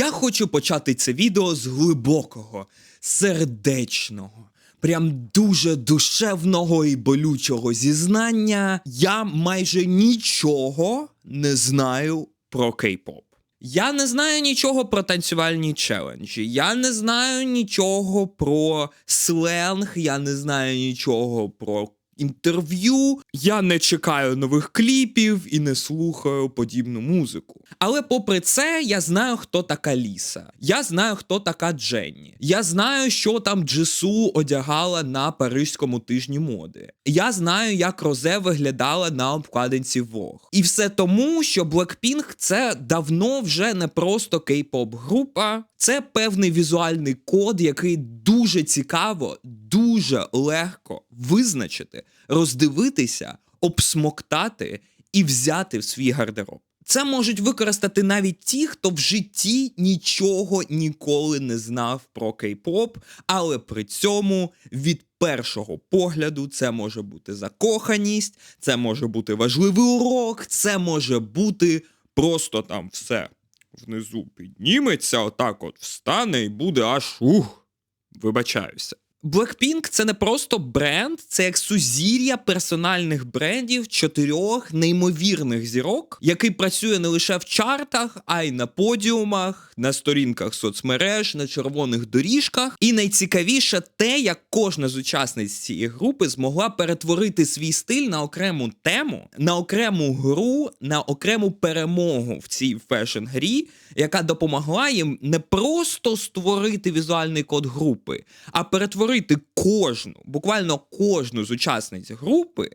Я хочу почати це відео з глибокого, сердечного, прям дуже душевного і болючого зізнання. Я майже нічого не знаю про кей-поп. Я не знаю нічого про танцювальні челенджі. Я не знаю нічого про сленг, я не знаю нічого про інтерв'ю. Я не чекаю нових кліпів і не слухаю подібну музику. Але попри це, я знаю, хто така Ліса. Я знаю, хто така Дженні. Я знаю, що там Джису одягала на парижському тижні моди. Я знаю, як Розе виглядала на обкладинці Vogue. І все тому, що Blackpink – це давно вже не просто кей-поп група, це певний візуальний код, який дуже цікаво, дуже легко визначити, роздивитися, обсмоктати і взяти в свій гардероб. Це можуть використати навіть ті, хто в житті нічого ніколи не знав про кей-поп, але при цьому від першого погляду це може бути закоханість, це може бути важливий урок, це може бути просто там все внизу підніметься, отак от встане і буде аж ух. Вибачаюся. Blackpink – це не просто бренд, це як сузір'я персональних брендів чотирьох неймовірних зірок, який працює не лише в чартах, а й на подіумах, на сторінках соцмереж, на червоних доріжках. І найцікавіше те, як кожна з учасниць цієї групи змогла перетворити свій стиль на окрему тему, на окрему гру, на окрему перемогу в цій фешн-грі, яка допомогла їм не просто створити візуальний код групи, а перетворити кожну, буквально кожну з учасниць групи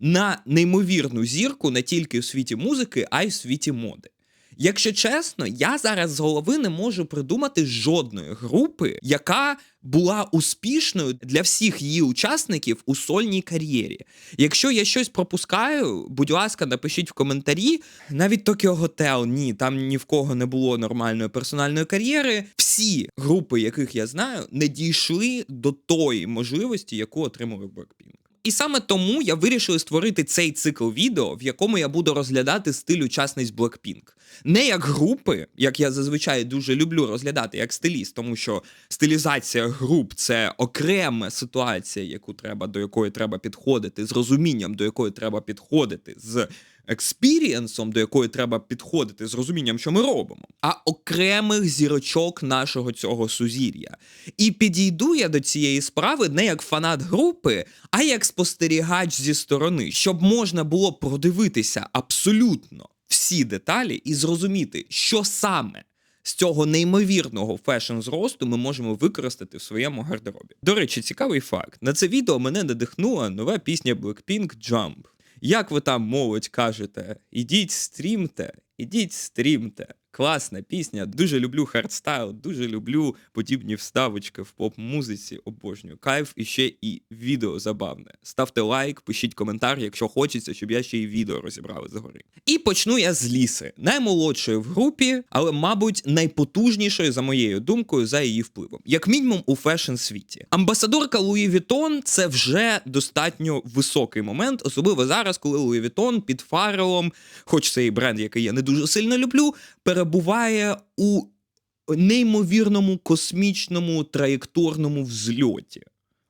на неймовірну зірку не тільки в світі музики, а й в світі моди. Якщо чесно, я зараз з голови не можу придумати жодної групи, яка була успішною для всіх її учасників у сольній кар'єрі. Якщо я щось пропускаю, будь ласка, напишіть в коментарі. Навіть Tokyo Hotel, ні, там ні в кого не було нормальної персональної кар'єри. Всі групи, яких я знаю, не дійшли до тої можливості, яку отримали Blackpink. І саме тому я вирішив створити цей цикл відео, в якому я буду розглядати стиль учасниць Blackpink. Не як групи, як я зазвичай дуже люблю розглядати, як стиліст, тому що стилізація груп це окрема ситуація, яку треба до якої треба підходити, з розумінням, до якої треба підходити, з експірієнсом, до якої треба підходити, з розумінням, що ми робимо, а окремих зірочок нашого цього сузір'я. І підійду я до цієї справи не як фанат групи, а як спостерігач зі сторони, щоб можна було продивитися абсолютно всі деталі і зрозуміти, що саме. З цього неймовірного фешн зросту ми можемо використати в своєму гардеробі. До речі, цікавий факт: на це відео мене надихнула нова пісня Blackpink Jump. Як ви там, молодь, кажете, ідіть стрімте, ідіть стрімте. Класна пісня. Дуже люблю хардстайл, дуже люблю подібні вставочки в поп-музиці. Обожнюю. Кайф і ще і відео забавне. Ставте лайк, пишіть коментар, якщо хочеться, щоб я ще і відео розібрали згори. І почну я з ліси, наймолодшої в групі, але, мабуть, найпотужнішої, за моєю думкою, за її впливом, як мінімум у фешн світі. Амбасадорка Луї Вітон це вже достатньо високий момент, особливо зараз, коли Луї Вітон під фарелом, хоч це і бренд, який я не дуже сильно люблю, перебуває у неймовірному космічному траєкторному взльоті.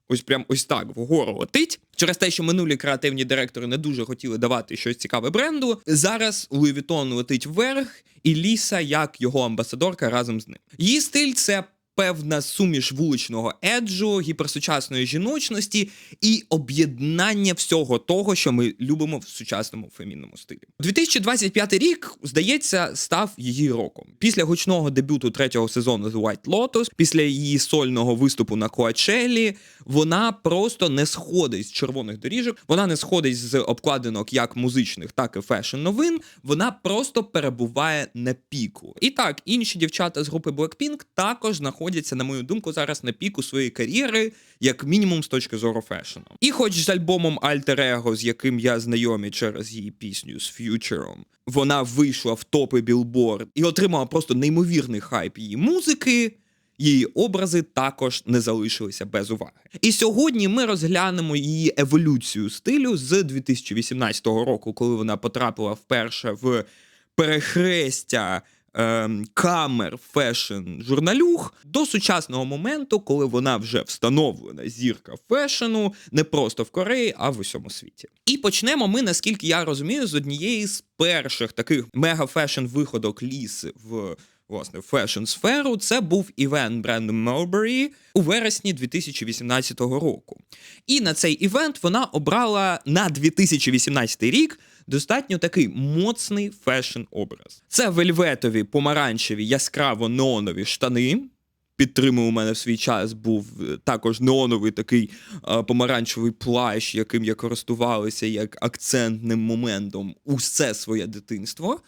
Ось прям ось так вгору летить. Через те, що минулі креативні директори не дуже хотіли давати щось цікаве бренду. Зараз Луї Вітон летить вверх, і Ліса як його амбасадорка разом з ним. Її стиль це певна суміш вуличного еджу, гіперсучасної жіночності і об'єднання всього того, що ми любимо в сучасному фемінному стилі. 2025 рік, здається, став її роком. Після гучного дебюту третього сезону The White Lotus, після її сольного виступу на Коачелі, вона просто не сходить з червоних доріжок, вона не сходить з обкладинок як музичних, так і фешн новин. Вона просто перебуває на піку. І так, інші дівчата з групи Blackpink також знаходяться знаходяться, на мою думку, зараз на піку своєї кар'єри, як мінімум з точки зору фешену. І хоч з альбомом Alter Ego, з яким я знайомий через її пісню з ф'ючером, вона вийшла в топи Billboard і отримала просто неймовірний хайп її музики. Її образи також не залишилися без уваги. І сьогодні ми розглянемо її еволюцію стилю з 2018 року, коли вона потрапила вперше в перехрестя камер фешн журналюг до сучасного моменту, коли вона вже встановлена зірка фешену не просто в Кореї, а в усьому світі. І почнемо ми, наскільки я розумію, з однієї з перших таких мега-фешн виходок ліси в. Власне, фешн сферу це був івент бренду Mulberry у вересні 2018 року. І на цей івент вона обрала на 2018 рік достатньо такий моцний фешн-образ. Це вельветові, помаранчеві, яскраво неонові штани. Підтримав у мене в свій час був е, також неоновий такий е, помаранчевий плащ, яким я користувалася як акцентним моментом усе своє дитинство.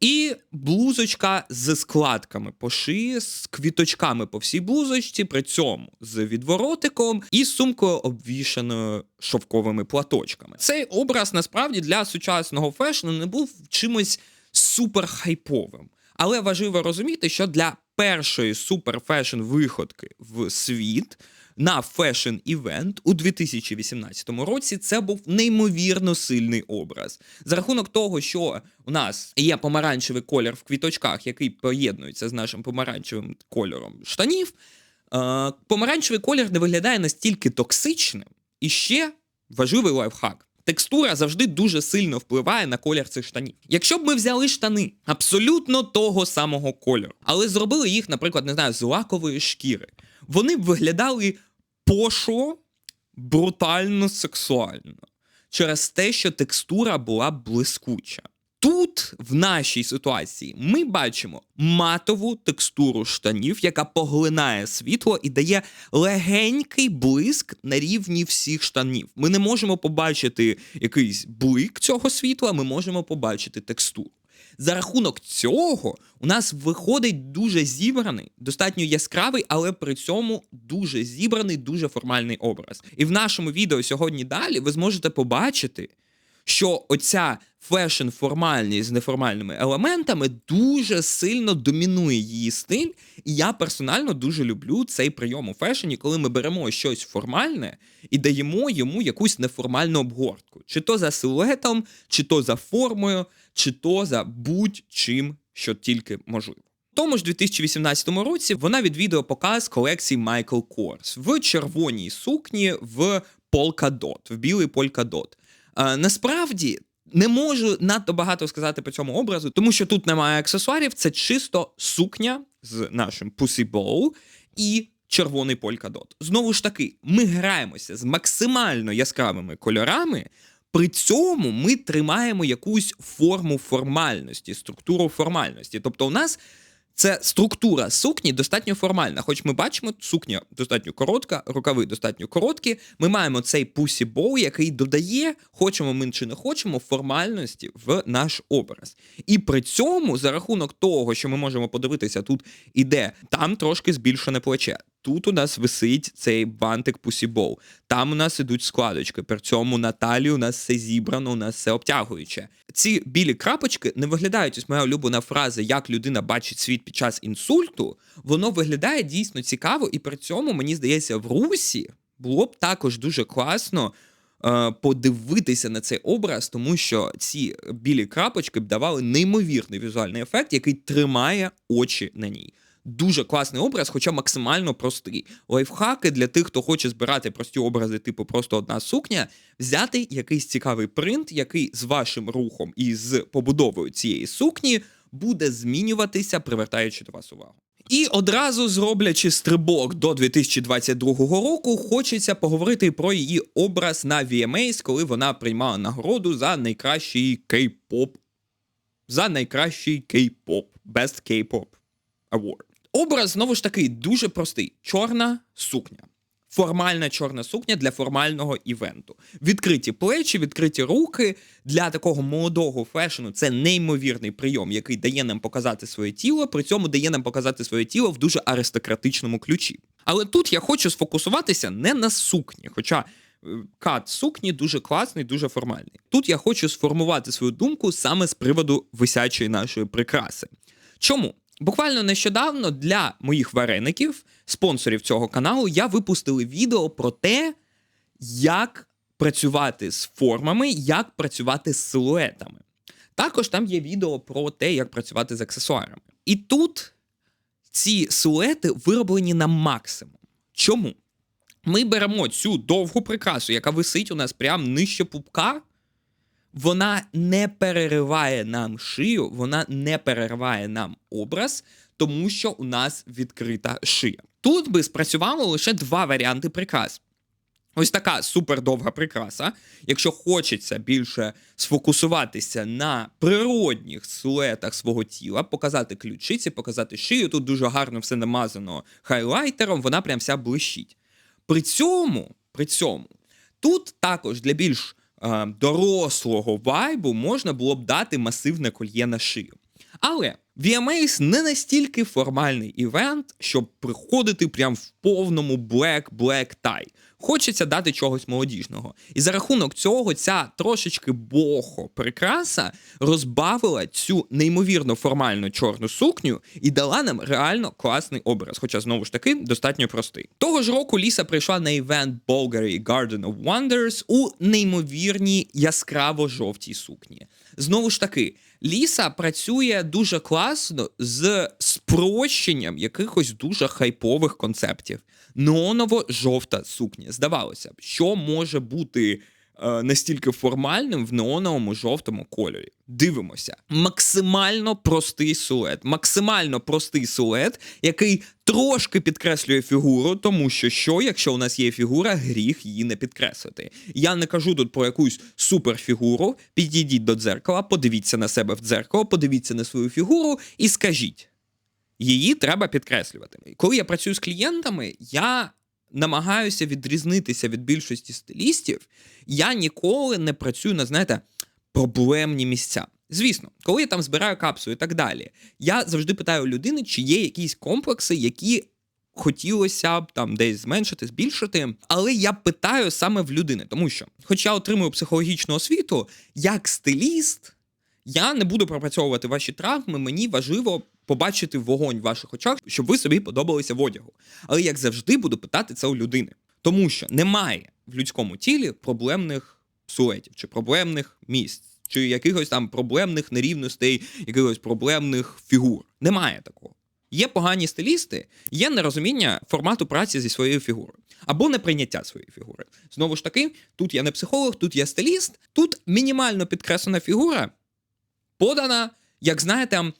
І блузочка з складками по шиї, з квіточками по всій блузочці, при цьому з відворотиком і сумкою обвішаною шовковими платочками. Цей образ насправді для сучасного фешну не був чимось супер хайповим. Але важливо розуміти, що для першої суперфешн виходки в світ на фешн івент у 2018 році це був неймовірно сильний образ. За рахунок того, що у нас є помаранчевий колір в квіточках, який поєднується з нашим помаранчевим кольором штанів. е, Помаранчевий колір не виглядає настільки токсичним, і ще важливий лайфхак. Текстура завжди дуже сильно впливає на колір цих штанів. Якщо б ми взяли штани абсолютно того самого кольору, але зробили їх, наприклад, не знаю, з лакової шкіри, вони б виглядали пошло, брутально сексуально через те, що текстура була блискуча. Тут, в нашій ситуації, ми бачимо матову текстуру штанів, яка поглинає світло і дає легенький блиск на рівні всіх штанів. Ми не можемо побачити якийсь блик цього світла, ми можемо побачити текстуру. За рахунок цього у нас виходить дуже зібраний, достатньо яскравий, але при цьому дуже зібраний, дуже формальний образ. І в нашому відео сьогодні далі ви зможете побачити, що оця фешн-формальність з неформальними елементами дуже сильно домінує її стиль. І я персонально дуже люблю цей прийом у фешені, коли ми беремо щось формальне і даємо йому якусь неформальну обгортку, чи то за силуетом, чи то за формою, чи то за будь-чим, що тільки можливо. Тому ж 2018 році вона відвідує показ колекції Michael Kors в червоній сукні в Polkadot, в білий Polkadot. Е, насправді не можу надто багато сказати по цьому образу, тому що тут немає аксесуарів, це чисто сукня з нашим Bow і червоний полькадот. Знову ж таки, ми граємося з максимально яскравими кольорами. При цьому ми тримаємо якусь форму формальності, структуру формальності. Тобто, у нас це структура сукні достатньо формальна. Хоч ми бачимо, сукня достатньо коротка, рукави достатньо короткі. Ми маємо цей пусі боу, який додає, хочемо ми чи не хочемо, формальності в наш образ. І при цьому, за рахунок того, що ми можемо подивитися, тут іде там трошки збільшене плече. Тут у нас висить цей бантик пусібоу. Там у нас ідуть складочки. При цьому на талії у нас все зібрано, у нас все обтягуюче. Ці білі крапочки не виглядають, ось моя улюблена фраза, як людина бачить світ під час інсульту. Воно виглядає дійсно цікаво, і при цьому, мені здається, в русі було б також дуже класно. е, Подивитися на цей образ, тому що ці білі крапочки б давали неймовірний візуальний ефект, який тримає очі на ній. Дуже класний образ, хоча максимально простий. Лайфхаки для тих, хто хоче збирати прості образи, типу просто одна сукня, взяти якийсь цікавий принт, який з вашим рухом і з побудовою цієї сукні буде змінюватися, привертаючи до вас увагу. І одразу зроблячи стрибок до 2022 року, хочеться поговорити про її образ на VMAs, коли вона приймала нагороду за найкращий кей-поп. За найкращий кей-поп. Best K-pop Award. Образ знову ж таки дуже простий: чорна сукня. Формальна чорна сукня для формального івенту. Відкриті плечі, відкриті руки для такого молодого фешену. Це неймовірний прийом, який дає нам показати своє тіло, при цьому дає нам показати своє тіло в дуже аристократичному ключі. Але тут я хочу сфокусуватися не на сукні, хоча е, кат сукні дуже класний, дуже формальний. Тут я хочу сформувати свою думку саме з приводу висячої нашої прикраси. Чому? Буквально нещодавно для моїх вареників, спонсорів цього каналу, я випустили відео про те, як працювати з формами, як працювати з силуетами. Також там є відео про те, як працювати з аксесуарами. І тут ці силуети вироблені на максимум. Чому? Ми беремо цю довгу прикрасу, яка висить у нас прямо нижче пупка. Вона не перериває нам шию, вона не перериває нам образ, тому що у нас відкрита шия. Тут би спрацювало лише два варіанти прикрас. Ось така супердовга прикраса. Якщо хочеться більше сфокусуватися на природних силуетах свого тіла, показати ключиці, показати шию. Тут дуже гарно все намазано хайлайтером, вона прям вся блищить. При цьому, при цьому, тут також для більш дорослого вайбу можна було б дати масивне кольє на шию. Але VMAs не настільки формальний івент, щоб приходити прям в повному black-black tie. Хочеться дати чогось молодіжного. І за рахунок цього ця трошечки бохо прикраса розбавила цю неймовірно формальну чорну сукню і дала нам реально класний образ. Хоча, знову ж таки, достатньо простий. Того ж року Ліса прийшла на івент Bulgari Garden of Wonders у неймовірній яскраво-жовтій сукні. Знову ж таки, Ліса працює дуже класно з спрощенням якихось дуже хайпових концептів. Неоново-жовта сукня. Здавалося б, що може бути настільки формальним в неоновому жовтому кольорі. Дивимося. Максимально простий силует. Максимально простий силует, який трошки підкреслює фігуру, тому що що, якщо у нас є фігура, гріх її не підкреслити. Я не кажу тут про якусь суперфігуру. Підійдіть до дзеркала, подивіться на себе в дзеркало, подивіться на свою фігуру і скажіть. Її треба підкреслювати. Коли я працюю з клієнтами, я намагаюся відрізнитися від більшості стилістів. Я ніколи не працюю на, знаєте, проблемні місця. Звісно, коли я там збираю капсу і так далі, я завжди питаю людини, чи є якісь комплекси, які хотілося б там десь зменшити, збільшити. Але я питаю саме в людини, тому що, хоч я отримую психологічну освіту, як стиліст, я не буду пропрацьовувати ваші травми, мені важливо побачити вогонь в ваших очах, щоб ви собі подобалися в одягу. Але як завжди буду питати це у людини. Тому що немає в людському тілі проблемних силуетів чи проблемних місць, чи якихось там проблемних нерівностей, якихось проблемних фігур. Немає такого. Є погані стилісти, є нерозуміння формату праці зі своєю фігурою або неприйняття своєї фігури. Знову ж таки, тут я не психолог, тут я стиліст, тут мінімально підкреслена фігура подана, як знаєте,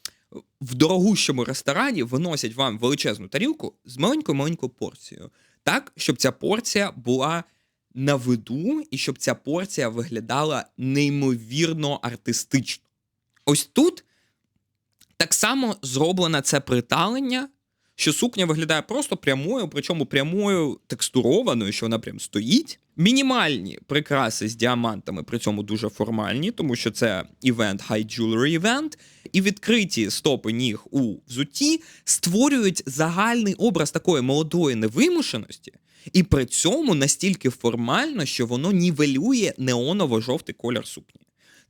в дорогущому ресторані виносять вам величезну тарілку з маленькою маленькою порцією, так, щоб ця порція була на виду і щоб ця порція виглядала неймовірно артистично. Ось тут так само зроблено це приталення, що сукня виглядає просто прямою, причому прямою текстурованою, що вона прям стоїть. Мінімальні прикраси з діамантами, при цьому дуже формальні, тому що це івент, high jewelry івент, і відкриті стопи ніг у взутті створюють загальний образ такої молодої невимушеності, і при цьому настільки формально, що воно нівелює неоново-жовтий колір сукні.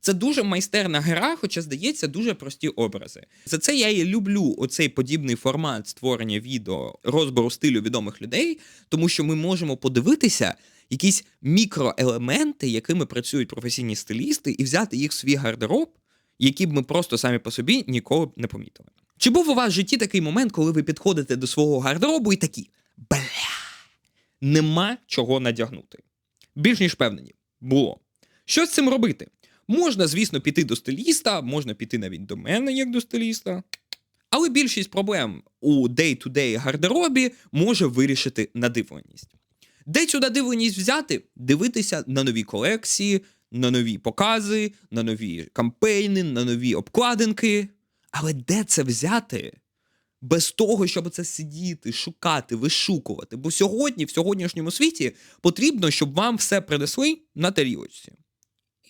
Це дуже майстерна гра, хоча здається, дуже прості образи. За це я і люблю оцей подібний формат створення відео розбору стилю відомих людей, тому що ми можемо подивитися якісь мікроелементи, якими працюють професійні стилісти, і взяти їх в свій гардероб, які б ми просто самі по собі ніколи б не помітили. Чи був у вас в житті такий момент, коли ви підходите до свого гардеробу і такі бля, нема чого надягнути? Більш ніж впевнені, було. Що з цим робити? Можна, звісно, піти до стиліста, можна піти навіть до мене, як до стиліста. Але більшість проблем у day-to-day гардеробі може вирішити надивленість. Де цю надивленість взяти? Дивитися на нові колекції, на нові покази, на нові кампейни, на нові обкладинки. Але де це взяти? Без того, щоб це сидіти, шукати, вишукувати. Бо сьогодні, в сьогоднішньому світі, потрібно, щоб вам все принесли на тарілочці.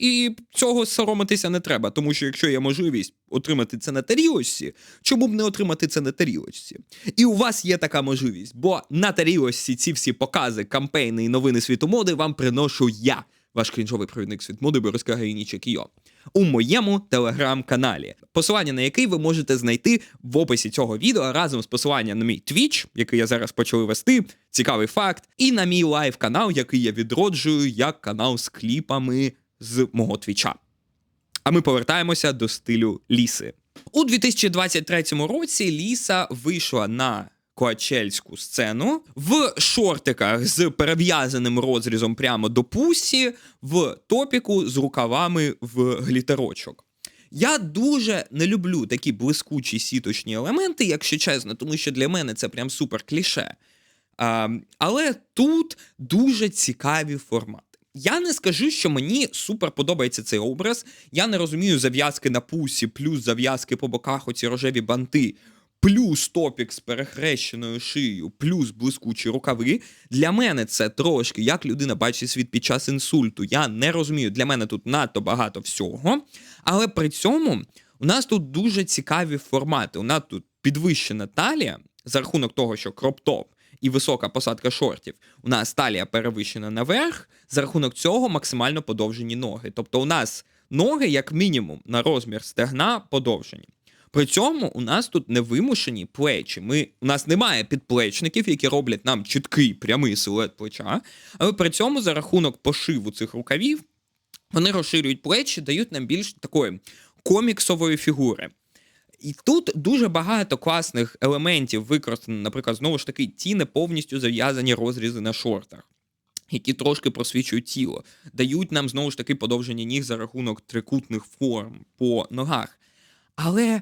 І цього соромитися не треба, тому що якщо є можливість отримати це на тарілочці, чому б не отримати це на тарілочці? І у вас є така можливість, бо на тарілочці ці всі покази, кампейни і новини світу моди вам приношу я, ваш крінжовий провідник світ моди Бориска Гаїніча Кійо, у моєму телеграм-каналі, посилання на який ви можете знайти в описі цього відео разом з посиланням на мій Twitch, який я зараз почали вести, цікавий факт, і на мій лайв канал, який я відроджую як канал з кліпами з мого твіча. А ми повертаємося до стилю ліси. У 2023 році Ліса вийшла на коачельську сцену в шортиках з перев'язаним розрізом прямо до пусі, в топіку з рукавами в глітерочок. Я дуже не люблю такі блискучі сіточні елементи, якщо чесно, тому що для мене це прям супер кліше. А, але тут дуже цікаві формати. Я не скажу, що мені супер подобається цей образ. Я не розумію зав'язки на пусі, плюс зав'язки по боках, оці рожеві банти, плюс топік з перехрещеною шиєю, плюс блискучі рукави. Для мене це трошки як людина бачить світ під час інсульту. Я не розумію. Для мене тут надто багато всього. Але при цьому у нас тут дуже цікаві формати. У нас тут підвищена талія за рахунок того, що кроптоп і висока посадка шортів. У нас талія перевищена наверх, за рахунок цього максимально подовжені ноги. Тобто у нас ноги, як мінімум, на розмір стегна подовжені. При цьому у нас тут невимушені плечі. Ми, У нас немає підплечників, які роблять нам чіткий прямий силует плеча, але при цьому за рахунок пошиву цих рукавів вони розширюють плечі, дають нам більш такої коміксової фігури. І тут дуже багато класних елементів використано, наприклад, знову ж таки, ті не повністю зав'язані розрізи на шортах, які трошки просвічують тіло, дають нам знову ж таки подовження ніг за рахунок трикутних форм по ногах. Але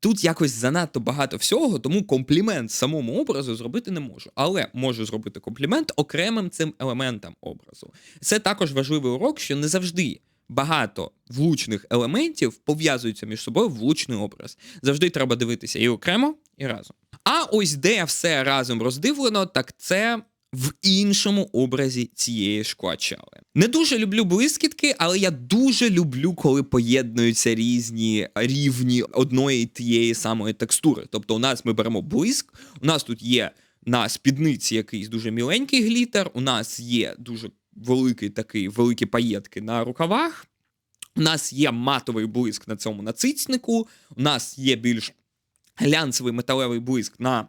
тут якось занадто багато всього, тому комплімент самому образу зробити не можу. Але можу зробити комплімент окремим цим елементам образу. Це також важливий урок, що не завжди багато влучних елементів пов'язуються між собою в влучний образ. Завжди треба дивитися і окремо, і разом. А ось де все разом роздивлено, так це. В іншому образі цієї шквачали. Не дуже люблю блискітки, але я дуже люблю, коли поєднуються різні рівні одної тієї самої текстури. Тобто, у нас ми беремо блиск, у нас тут є на спідниці якийсь дуже міленький глітер, у нас є дуже великий такий, великі паєтки на рукавах. У нас є матовий блиск на цьому нацицнику, у нас є більш глянцевий металевий блиск на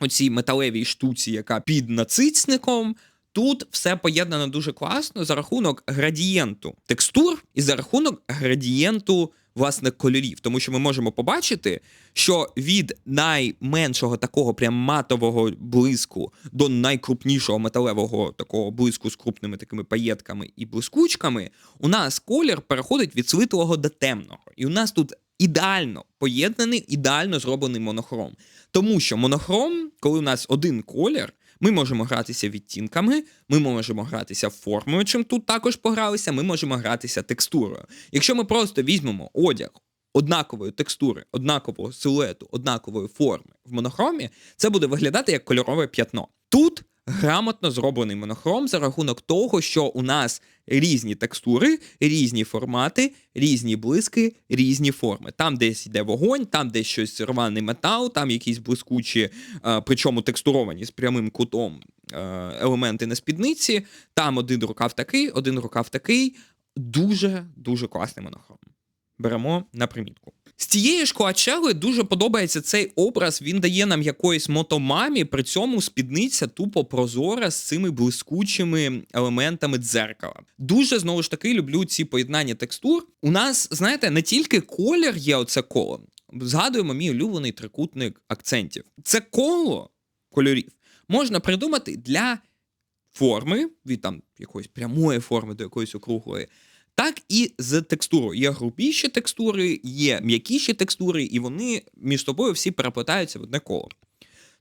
оцій металевій штуці, яка під нацицником. Тут все поєднано дуже класно за рахунок градієнту текстур і за рахунок градієнту власне кольорів, тому що ми можемо побачити, що від найменшого такого прям матового блиску до найкрупнішого металевого такого блиску з крупними такими паєтками і блискучками, у нас колір переходить від світлого до темного. І у нас тут ідеально поєднаний, ідеально зроблений монохром. Тому що монохром, коли у нас один колір. Ми можемо гратися відтінками, ми можемо гратися формою, чим тут також погралися, ми можемо гратися текстурою. Якщо ми просто візьмемо одяг однакової текстури, однакового силуету, однакової форми в монохромі, це буде виглядати як кольорове п'ятно. Тут грамотно зроблений монохром за рахунок того, що у нас різні текстури, різні формати, різні блиски, різні форми. Там десь йде вогонь, там десь щось рваний метал, там якісь блискучі, е, причому текстуровані з прямим кутом е, елементи на спідниці. Там один рукав такий, один рукав такий. Дуже дуже класний монохром. Беремо на примітку. З цієї ж Коачели дуже подобається цей образ. Він дає нам якоїсь мотомамі, при цьому спідниця тупо прозора з цими блискучими елементами дзеркала. Дуже знову ж таки люблю ці поєднання текстур. У нас, знаєте, не тільки колір є оце коло. Згадуємо мій улюблений трикутник акцентів. Це коло кольорів можна придумати для форми, від там якоїсь прямої форми до якоїсь округлої так і з текстурою. Є грубіші текстури, є м'якіші текстури, і вони між собою всі переплетаються в одне коло.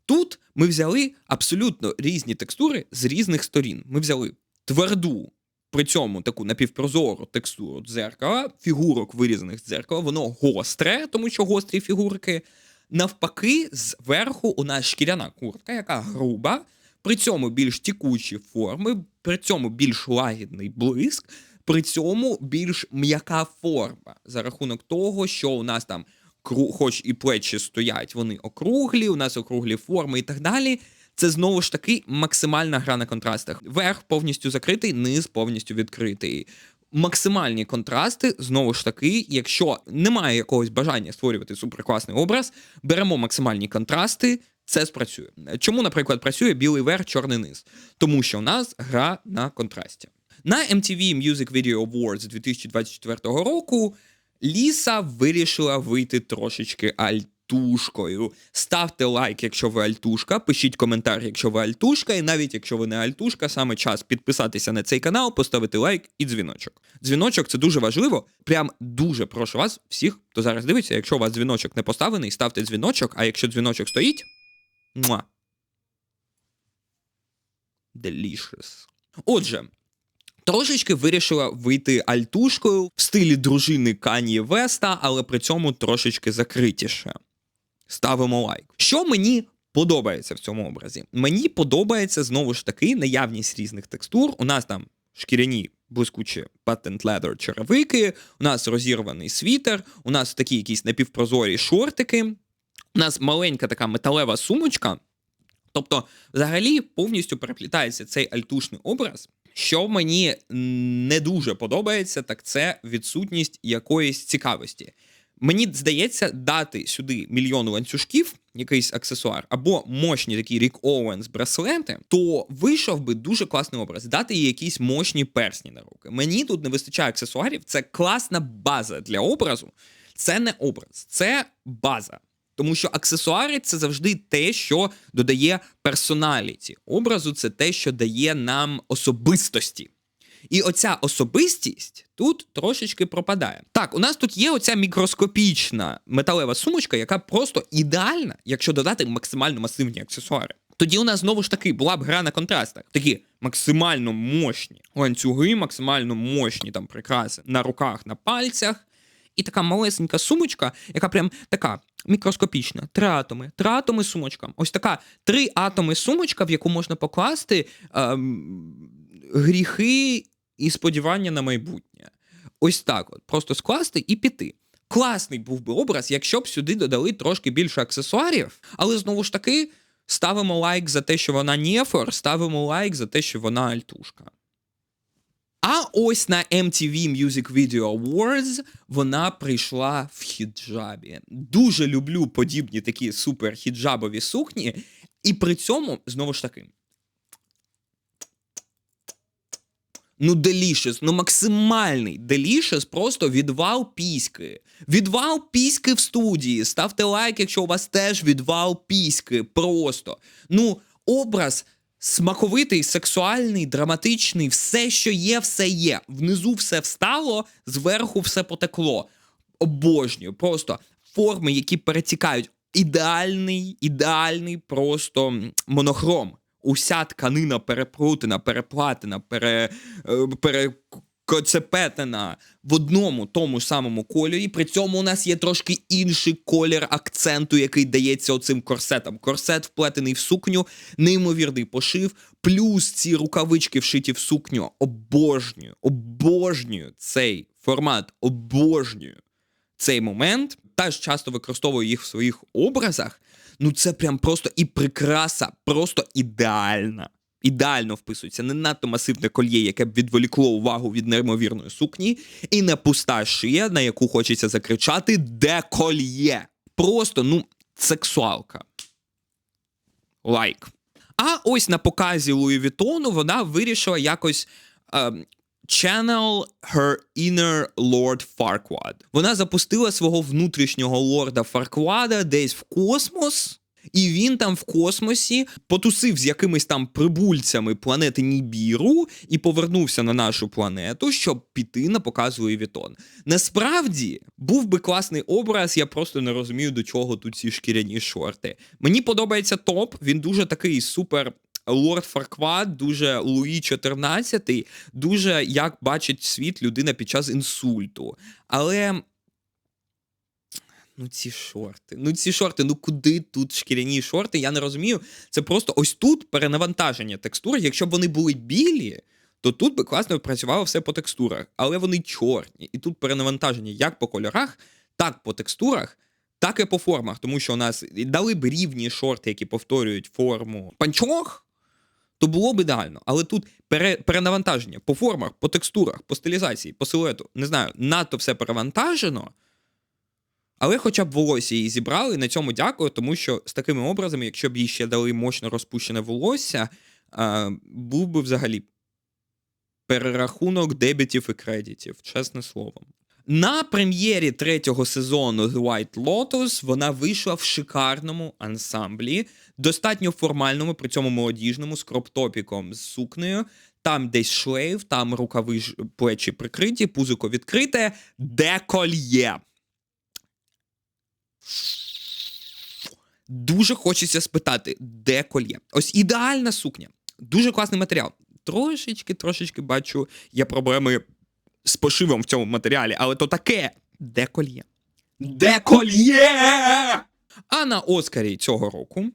Тут ми взяли абсолютно різні текстури з різних сторін. Ми взяли тверду, при цьому таку напівпрозору текстуру дзеркала, фігурок вирізаних з дзеркала, воно гостре, тому що гострі фігурки. Навпаки, зверху у нас шкіряна куртка, яка груба, при цьому більш тікучі форми, при цьому більш лагідний блиск. При цьому більш м'яка форма за рахунок того, що у нас там хоч і плечі стоять, вони округлі, у нас округлі форми і так далі. Це знову ж таки максимальна гра на контрастах. Верх повністю закритий, низ повністю відкритий. Максимальні контрасти, знову ж таки, якщо немає якогось бажання створювати суперкласний образ, беремо максимальні контрасти, це спрацює. Чому, наприклад, працює білий верх, чорний низ? Тому що у нас гра на контрасті. На MTV Music Video Awards 2024 року Ліса вирішила вийти трошечки альтушкою. Ставте лайк, якщо ви альтушка, пишіть коментар, якщо ви альтушка, і навіть якщо ви не альтушка, саме час підписатися на цей канал, поставити лайк і дзвіночок. Дзвіночок це дуже важливо. Прям дуже прошу вас, всіх, хто зараз дивиться, якщо у вас дзвіночок не поставлений, ставте дзвіночок, а якщо дзвіночок стоїть. Муа. Delicious. Отже, трошечки вирішила вийти альтушкою в стилі дружини Кані Веста, але при цьому трошечки закритіше. Ставимо лайк. Що мені подобається в цьому образі? Мені подобається знову ж таки наявність різних текстур. У нас там шкіряні блискучі patent leather черевики, у нас розірваний світер, у нас такі якісь напівпрозорі шортики, у нас маленька така металева сумочка. Тобто, взагалі, повністю переплітається цей альтушний образ. Що мені не дуже подобається, так це відсутність якоїсь цікавості. Мені здається, дати сюди мільйон ланцюжків, якийсь аксесуар, або мощні такі Рік Оуенс браслети, то вийшов би дуже класний образ. Дати їй якісь мощні персні на руки. Мені тут не вистачає аксесуарів. Це класна база для образу. Це не образ, це база. Тому що аксесуари це завжди те, що додає персоналіті. Образу це те, що дає нам особистості. І оця особистість тут трошечки пропадає. Так, у нас тут є оця мікроскопічна металева сумочка, яка просто ідеальна, якщо додати максимально масивні аксесуари. Тоді у нас знову ж таки була б гра на контрастах. Такі максимально мощні ланцюги, максимально мощні там прикраси на руках, на пальцях. І така малесенька сумочка, яка прям така мікроскопічна. Три атоми. Три атоми сумочка. Ось така три атоми сумочка, в яку можна покласти ем, гріхи і сподівання на майбутнє. Ось так от. Просто скласти і піти. Класний був би образ, якщо б сюди додали трошки більше аксесуарів, але знову ж таки ставимо лайк за те, що вона нефор, ставимо лайк за те, що вона альтушка. А ось на MTV Music Video Awards вона прийшла в хіджабі. Дуже люблю подібні такі супер хіджабові сукні, і при цьому, знову ж таки, Ну, делішес, ну максимальний делішес, просто відвал піськи. Відвал піськи в студії. Ставте лайк, якщо у вас теж відвал піськи. Просто. Ну, образ смаковитий, сексуальний, драматичний, все, що є, все є. Внизу все встало, зверху все потекло. Обожнюю. Просто форми, які перетікають. Ідеальний, ідеальний просто монохром уся тканина перепрутена, переплатена, пере, е, перекоцепетена в одному тому самому кольорі. При цьому у нас є трошки інший колір акценту, який дається оцим корсетам. Корсет вплетений в сукню, неймовірний пошив, плюс ці рукавички вшиті в сукню. Обожнюю, обожнюю цей формат, обожнюю цей момент. Теж часто використовую їх в своїх образах. Ну це прям просто і прикраса, просто ідеальна. Ідеально вписується не надто масивне кольє, яке б відволікло увагу від неймовірної сукні, і не пуста шия, на яку хочеться закричати де кольє. Просто, ну, сексуалка. Лайк. А ось на показі Луї Вітону вона вирішила якось е, Channel Her Inner Lord Farquaad. Вона запустила свого внутрішнього лорда Фарквада десь в космос. І він там в космосі потусив з якимись там прибульцями планети Нібіру і повернувся на нашу планету, щоб піти на показ Луї Вітон. Насправді був би класний образ, я просто не розумію, до чого тут ці шкіряні шорти. Мені подобається топ, він дуже такий супер Лорд Фарквад, дуже Луї 14, дуже як бачить світ людина під час інсульту. Але. Ну, ці шорти. Ну, ці шорти, ну куди тут шкіряні шорти? Я не розумію. Це просто ось тут перенавантаження текстур. Якщо б вони були білі, то тут би класно працювало все по текстурах. Але вони чорні. І тут перенавантаження як по кольорах, так по текстурах, так і по формах. Тому що у нас дали б рівні шорти, які повторюють форму панчох, то було б ідеально. Але тут пере, перенавантаження по формах, по текстурах, по стилізації, по силуету, не знаю, надто все перевантажено. Але хоча б волосся її зібрали, на цьому дякую, тому що з такими образами, якщо б їй ще дали мощно розпущене волосся, був би взагалі перерахунок дебітів і кредитів, чесне слово. На прем'єрі третього сезону The White Lotus вона вийшла в шикарному ансамблі, достатньо формальному, при цьому молодіжному, з кроптопіком, з сукнею. Там десь шлейф, там рукави плечі прикриті, пузико відкрите, декольє. Дуже хочеться спитати, де кольє. Ось ідеальна сукня, дуже класний матеріал. Трошечки, трошечки бачу, є проблеми з пошивом в цьому матеріалі, але то таке, де кольє. Де кольє? А на Оскарі цього року,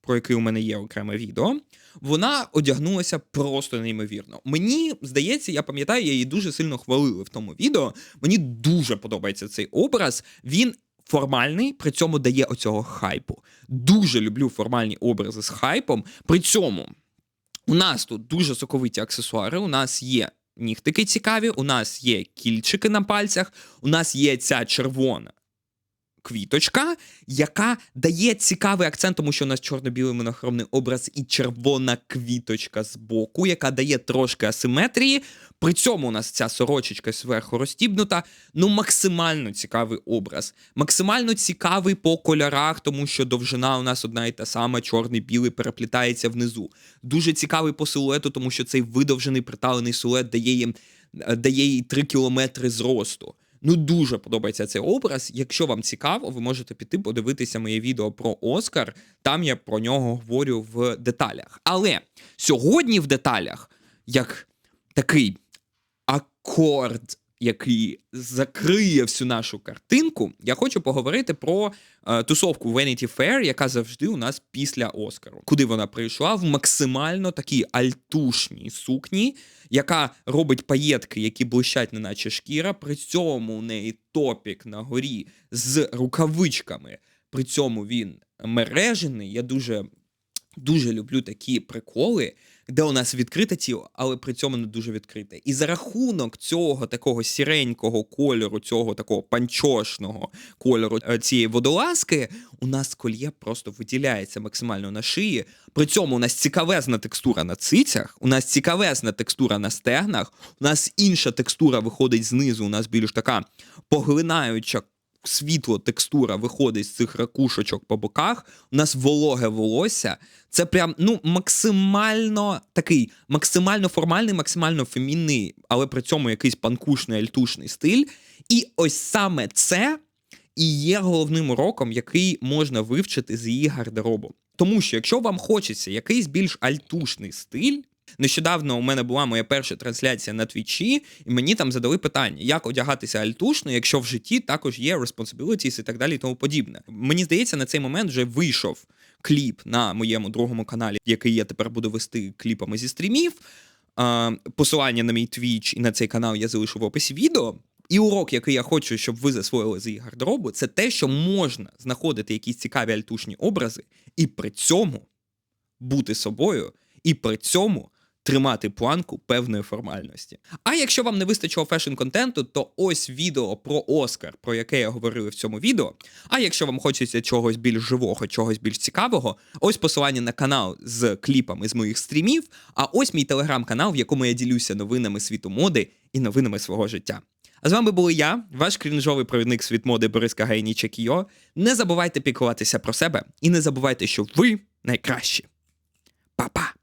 про який у мене є окреме відео, вона одягнулася просто неймовірно. Мені здається, я пам'ятаю, я її дуже сильно хвалили в тому відео. Мені дуже подобається цей образ. Він формальний, при цьому дає оцього хайпу. Дуже люблю формальні образи з хайпом. При цьому у нас тут дуже соковиті аксесуари. У нас є нігтики цікаві, у нас є кільчики на пальцях, у нас є ця червона квіточка, яка дає цікавий акцент, тому що у нас чорно-білий монохромний образ і червона квіточка з боку, яка дає трошки асиметрії. При цьому у нас ця сорочечка зверху розтібнута. Ну, максимально цікавий образ. Максимально цікавий по кольорах, тому що довжина у нас одна і та сама, чорний білий переплітається внизу. Дуже цікавий по силуету, тому що цей видовжений приталений силует дає їм е, дає їй 3 кілометри зросту. Ну, дуже подобається цей образ. Якщо вам цікаво, ви можете піти подивитися моє відео про Оскар. Там я про нього говорю в деталях. Але сьогодні в деталях, як такий акорд, який закриє всю нашу картинку, я хочу поговорити про е, тусовку Vanity Fair, яка завжди у нас після Оскару. Куди вона прийшла в максимально такій альтушній сукні, яка робить паєтки, які блищать, неначе шкіра. При цьому у неї топік на горі з рукавичками. При цьому він мережений. Я дуже дуже люблю такі приколи, де у нас відкрите тіло, але при цьому не дуже відкрите. І за рахунок цього такого сіренького кольору, цього такого панчошного кольору е, цієї водолазки, у нас кольє просто виділяється максимально на шиї. При цьому у нас цікавезна текстура на цицях, у нас цікавезна текстура на стегнах, у нас інша текстура виходить знизу, у нас більш така поглинаюча світло, текстура виходить з цих ракушечок по боках. У нас вологе волосся. Це прям ну максимально такий, максимально формальний, максимально фемінний, але при цьому якийсь панкушний, альтушний стиль. І ось саме це і є головним уроком, який можна вивчити з її гардеробу. Тому що, якщо вам хочеться якийсь більш альтушний стиль. Нещодавно у мене була моя перша трансляція на твічі, і мені там задали питання, як одягатися альтушно, якщо в житті також є responsibilities і так далі, і тому подібне. Мені здається, на цей момент вже вийшов кліп на моєму другому каналі, який я тепер буду вести кліпами зі стрімів. Посилання на мій твіч і на цей канал я залишу в описі відео. І урок, який я хочу, щоб ви засвоїли з її гардеробу, це те, що можна знаходити якісь цікаві альтушні образи, і при цьому бути собою, і при цьому тримати планку певної формальності. А якщо вам не вистачило фешн-контенту, то ось відео про Оскар, про яке я говорив в цьому відео. А якщо вам хочеться чогось більш живого, чогось більш цікавого, ось посилання на канал з кліпами з моїх стрімів, а ось мій телеграм-канал, в якому я ділюся новинами світу моди і новинами свого життя. А з вами були я, ваш крінжовий провідник світ моди Борис Кагайніча Кіо. Не забувайте піклуватися про себе і не забувайте, що ви найкращі. Па-па!